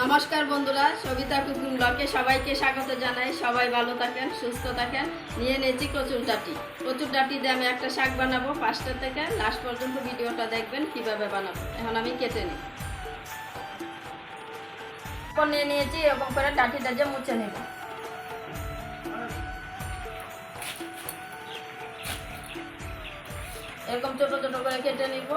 নমস্কার বন্ধুরা, সবিতা কুকুর ব্লকে সবাইকে স্বাগত জানাই। সবাই ভালো থাকেন, সুস্থ থাকেন। নিয়ে নিয়েছি কচুর ডাটি। কচুর ডাটি দিয়ে আমি একটা শাক বানাবো পাঁচটা থেকে। লাস্ট পর্যন্ত ভিডিওটা দেখবেন কীভাবে বানাবো। এখন আমি কেটে নিই। এরপর নিয়ে নিয়েছি এরকম করে ডাটিটা যে মুছে নেব। এরকম ছোটো ছোটো করে কেটে নিব।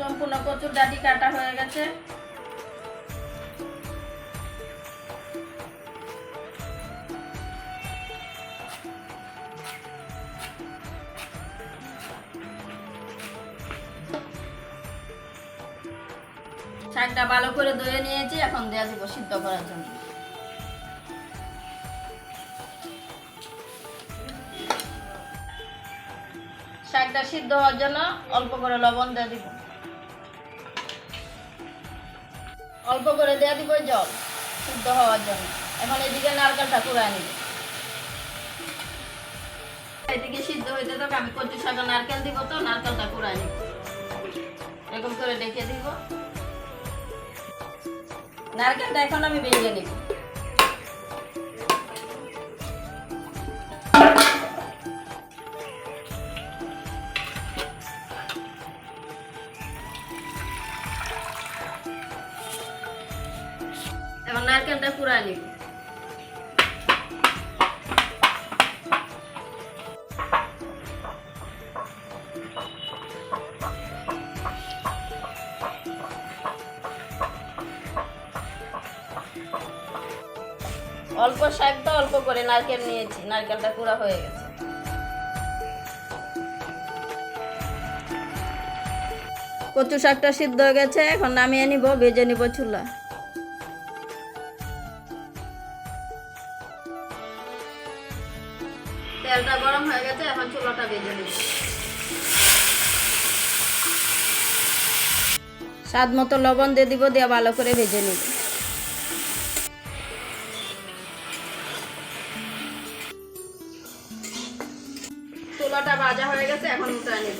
সম্পূর্ণ কচুর ডাটি কাটা হয়ে গেছে। শাকটা ভালো করে ধুয়ে নিয়েছি, এখন দেওয়া দিব সিদ্ধ করার জন্য। শাকটা সিদ্ধ হওয়ার জন্য অল্প করে লবণ দিয়ে দিব। অল্প করে দেওয়া দিব জল, শুদ্ধ হওয়ার জন্য। এখন এদিকে নারকেলটা কুড়ায় নিব। এদিকে সিদ্ধ হইতে থাকে আমি কচু শাকে নারকেল দিব তো, নারকেলটা কুড়ায় নিব। এরকম করে ডেকে দিব। নারকেলটা এখন আমি ভেঙে নিব। এখন নারকেলটা কুড়ায় নিব। অল্প শাক তো অল্প করে নারকেল নিয়েছি, নারকেলটা কুড়া হয়ে গেছে। কচু শাকটা সিদ্ধ হয়ে গেছে, এখন নামিয়ে নিব, ভেজে নিব চুলা স্বাদ মতো লবণ দিয়ে দিব, দিয়ে ভালো করে ভেজে নিব। চুলাটা ভাজা হয়ে গেছে, এখন উঠায় নিব।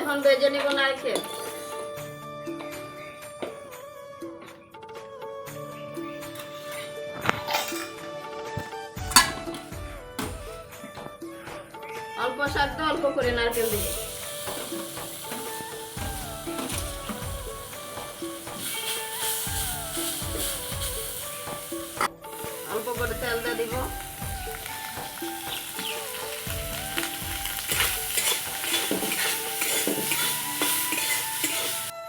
এখন ভেজে নিব নারকেল। অল্প তো অল্প করে নারকেল দিব অল্প করে তেল দিয়ে দিব।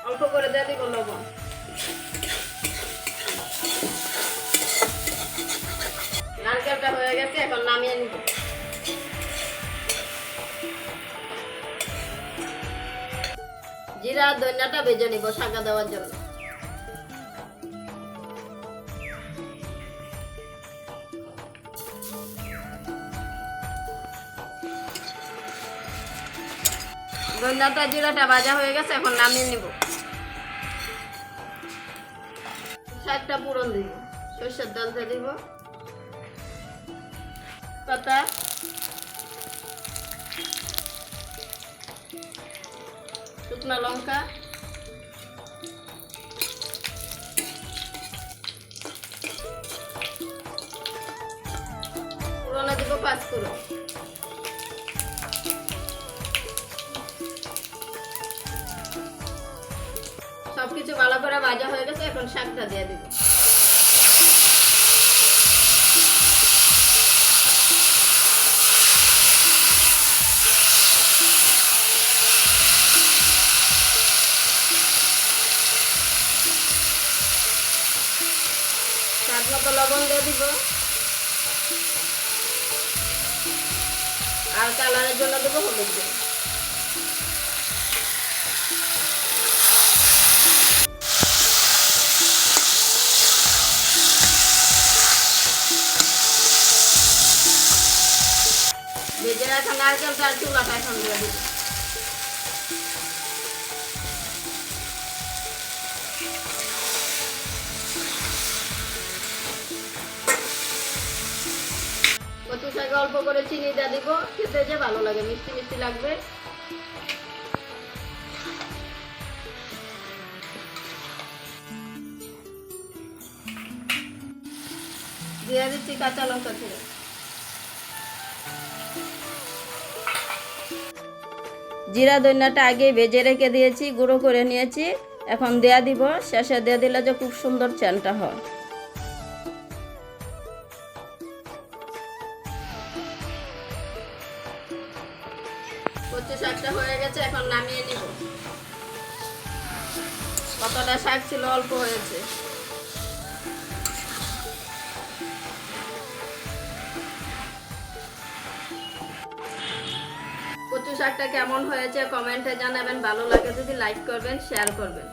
অল্প করে দিয়ে দিব লবণ। নারকেলটা হয়ে গেছে, এখন নামিয়ে নিব। জিরা, ধনিয়াটা ভেজে নিব শাকা দেওয়ার জন্য। ধনিয়াটা, জিরাটা ভাজা হয়ে গেছে, এখন নামিয়ে নিব। শাকটা পুরন দিব, সর্ষের ডাল দিয়ে দিব। পাতা। শুকনো লঙ্কা। পুরোনো দিব পাঁচ পুরো সবকিছু ভালো করে ভাজা হয়ে গেছে, এখন শাকটা দিয়ে দিব। মতো লবণ দিয়ে দিব। আর কালারের জন্য দেবো হলুদ দিয়ে ভেজে আর চুলাটা এখন দিয়ে দিব। অল্প চিনি দিয়ে দিব, খেতে যে ভালো লাগে, মিষ্টি মিষ্টি লাগবে। দিয়ে দিচ্ছি কাঁচা লঙ্কা ছিল। জিরা দইনাটা আগে ভেজে রেখে দিয়েছি, গুঁড়ো করে নিয়েছি। এখন দেয়া দিব, শেষে দিয়ে দিলে যে খুব সুন্দর চ্যানটা হয়। কচু শাকটা হয়ে গেছে, এখন নামিয়ে নিব। কতটা শাক ছিল অল্প হয়েছে। কচু শাকটা কেমন হয়েছে কমেন্টে জানাবেন, ভালো লাগে যদি লাইক করবেন শেয়ার করবেন।